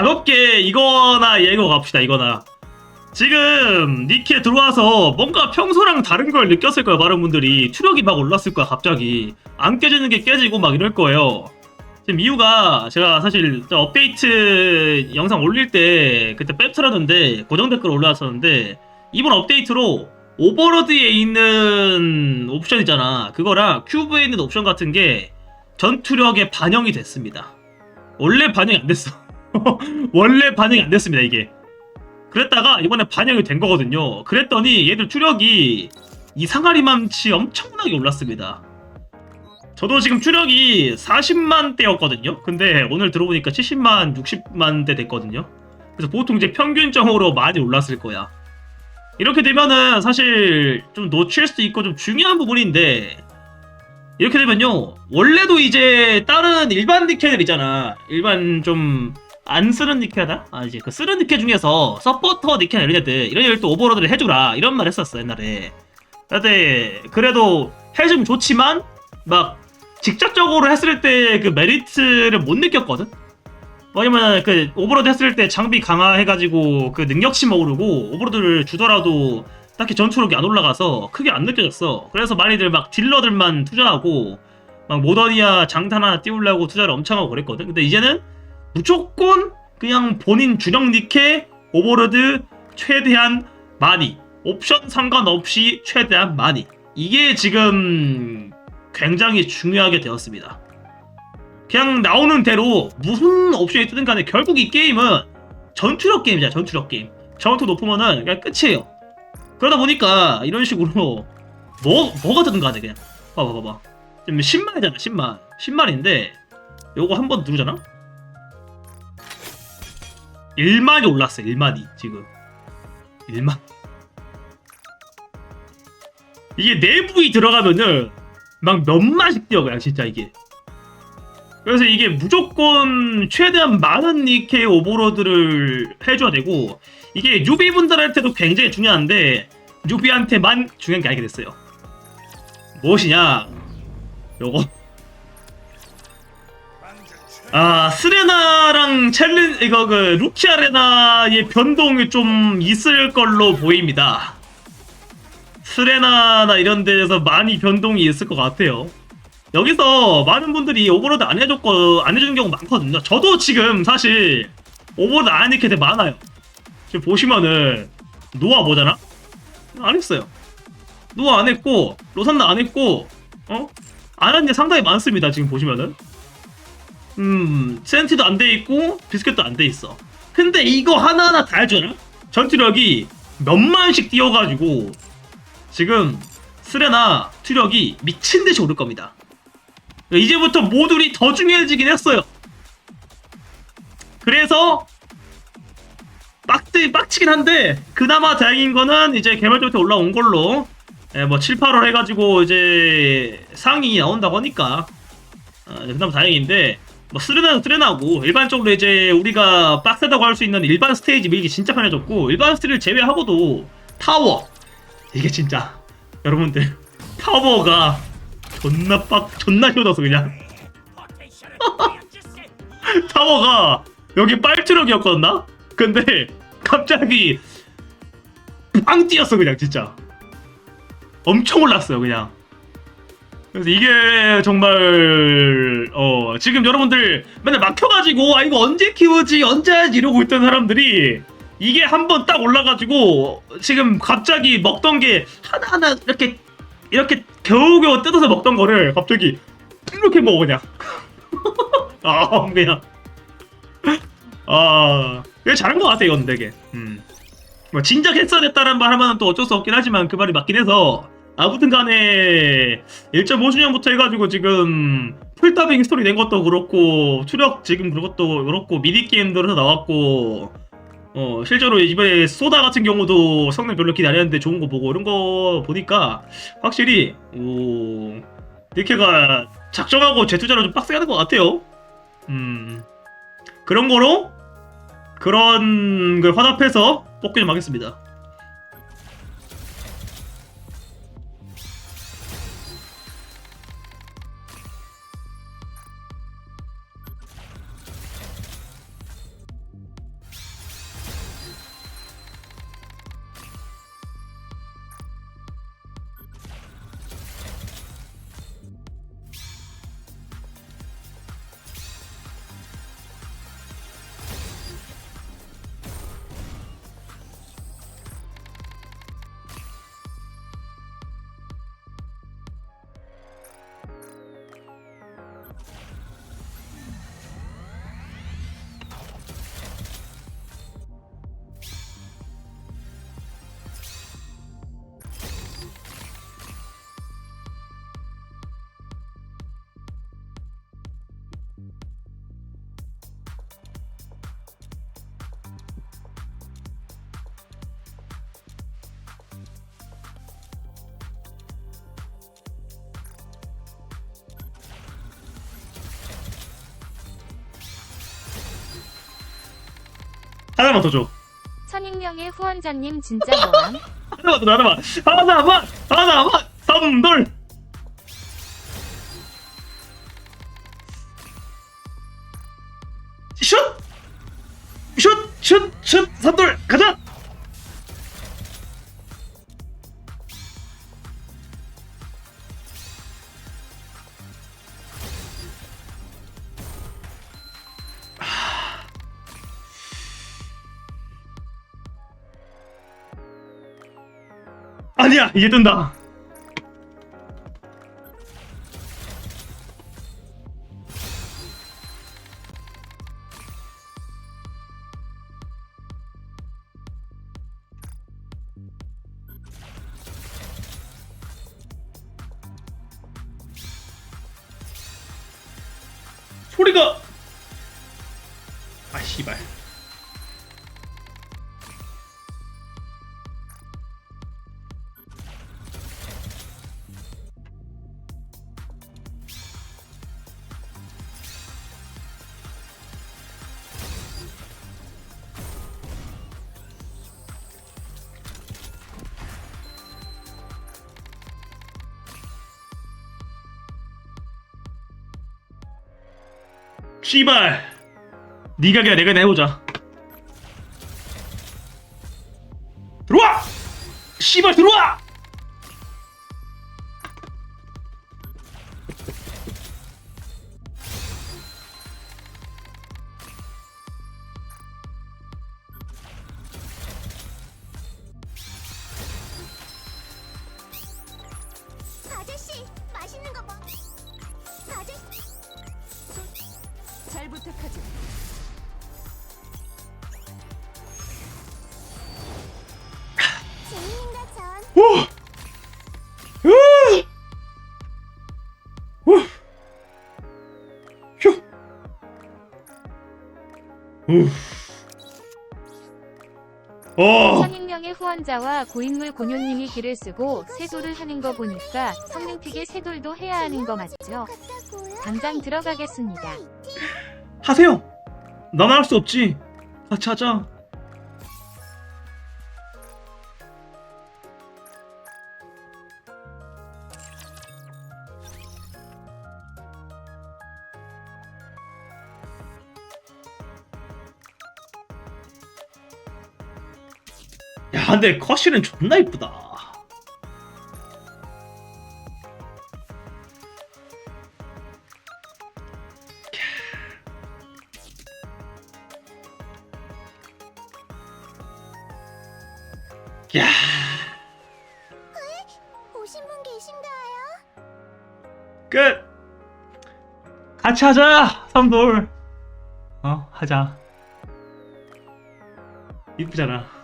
가볍게 이거나 예고 갑시다 이거나. 지금 니키에 들어와서 뭔가 평소랑 다른 걸 느꼈을 거예요 많은 분들이. 추력이 막 올랐을 거야 갑자기. 안 깨지는 게 깨지고 막 이럴 거예요. 지금 이유가 제가 사실 저 업데이트 영상 올릴 때 그때 뺍트라던데 고정 댓글 올라왔었는데 이번 업데이트로 오버로드에 있는 옵션 있잖아. 그거랑 큐브에 있는 옵션 같은 게 전투력에 반영이 됐습니다. 원래 반영이 안 됐어 원래 반영이 안 됐습니다 이게 그랬다가 이번에 반영이 된 거거든요 그랬더니 얘들 투력이 이상하리만치 엄청나게 올랐습니다 저도 지금 추력이 40만 대였거든요. 근데 오늘 들어보니까 70만, 60만 대 됐거든요. 그래서 보통 이제 평균적으로 많이 올랐을 거야. 이렇게 되면은 사실 좀 놓칠 수도 있고 좀 중요한 부분인데 이렇게 되면요. 원래도 이제 다른 일반 니케들 있잖아. 일반 좀 안 쓰는 니케다? 아 이제 그 쓰는 니케 중에서 서포터 니케나 이런 애들 이런 애들 또 오버로드를 해주라 이런 말 했었어 옛날에. 근데 그래도 해주면 좋지만 막 직접적으로 했을 때 그 메리트를 못 느꼈거든. 왜냐면 그 오버로드 했을 때 장비 강화해가지고 그 능력치만 오르고 오버로드를 주더라도 딱히 전투력이 안 올라가서 크게 안 느껴졌어. 그래서 많이들 막 딜러들만 투자하고 막 모더니아 장탄 하나 띄우려고 투자를 엄청 하고 그랬거든. 근데 이제는 무조건 그냥 본인 주력 니케 오버로드 최대한 많이 옵션 상관없이 최대한 많이. 이게 지금 굉장히 중요하게 되었습니다. 그냥 나오는 대로 무슨 옵션이 뜨든 간에 결국 이 게임은 전투력 게임이잖아 전투력 게임. 전투 높으면은 그냥 끝이에요. 그러다 보니까 이런 식으로 뭐, 뭐가 뜨든 간에 그냥. 봐봐 봐봐 지금 10만이잖아 10만. 10만인데 요거 한번 누르잖아 1만이 올랐어 1만이 지금. 1만 이게 내부에 들어가면은 막 몇만씩 뛰어 그냥 진짜 이게. 그래서 이게 무조건 최대한 많은 니케 오버로드를 해줘야 되고 이게 뉴비분들한테도 굉장히 중요한데 뉴비한테만 중요한 게 아니게 됐어요. 무엇이냐? 요거 아 스레나랑 챌린 이거 그 루키 아레나의 변동이 좀 있을 걸로 보입니다 스레나나 이런 데에서 많이 변동이 있을 것 같아요. 여기서 많은 분들이 오버로드 안 해줬고 안 해주는 경우 많거든요. 저도 지금 사실 오버로드 안 해게 되게 많아요. 지금 보시면은 노아 뭐잖아? 안 했어요. 노아 안 했고 로산나 안 했고 어? 안 한 게 상당히 많습니다. 지금 보시면은 음 센티도 안 돼 있고 비스켓도 안 돼 있어. 근데 이거 하나하나 다 해줘라. 전투력이 몇만씩 뛰어가지고 지금 스레나 투력이 미친 듯이 오를 겁니다. 이제부터 모듈이 더 중요해지긴 했어요. 그래서 빡뜨 빡치긴 한데 그나마 다행인 거는 이제 개발자부터 올라온 걸로 예, 뭐 7, 8월 해가지고 이제 상위 나온다고 하니까 어, 그나마 다행인데 뭐 스레나는 스레나고 일반적으로 이제 우리가 빡세다고 할 수 있는 일반 스테이지 밀기 진짜 편해졌고 일반 스테이지를 제외하고도 타워 이게 진짜 여러분들 타워가 존나 빡 존나 쉬워져서 그냥. 타워가 여기 빨트럭이었거든나? 근데 갑자기 빵 뛰었어 그냥 진짜. 엄청 올랐어요 그냥 그래서 이게 정말 어 지금 여러분들 맨날 막혀가지고 아 이거 언제 키우지 언제 하지 이러고 있던 사람들이 이게 한번 딱 올라가지고 지금 갑자기 먹던 게 하나하나 이렇게 이렇게 겨우겨우 뜯어서 먹던 거를 갑자기 이렇게 먹어 그냥. 아 그냥 아 이게 잘한 것 같아 이건 되게. 음뭐 진작 했어야 됐다는 말 하면 또 어쩔 수 없긴 하지만 그 말이 맞긴 해서 아무튼 간에 1.5주년부터 해가지고 지금 풀더빙 스토리 낸 것도 그렇고 추력 지금 그것도 그렇고 미니게임들에서 나왔고 어 실제로 이번에 소다 같은 경우도 성능 별로 기대 안 했는데 좋은 거 보고 이런 거 보니까 확실히 오 니케가 작정하고 재투자를 좀 빡세게 하는 것 같아요. 음 그런 거로 그런 걸 화답해서 뽑기 좀 하겠습니다. 하나만 더 줘. 천익명의 후원자님 진짜 뭐함? 하나만 더 하나만 하나만 하나만 삼돌. 슛! 슛! 슛! 슛! 삼돌 가자! 아니야 이게 뜬다. 소리가 아 씨발 씨발. 니가 그냥 내가 내보자 부탁하지. 어! 천익명의 후원자와 고인물 고뇨님이 길을 쓰고 세돌을 하는 거 보니까 성능픽에 세돌도 해야 하는 거 맞죠? 당장 들어가겠습니다. 하세요! 나만 할 수 없지! 같이 하자! 야, 근데 컷실은 존나 이쁘다. 오신 분 계신가요? 끝! 같이 하자! 삼돌! 어, 하자. 이쁘잖아.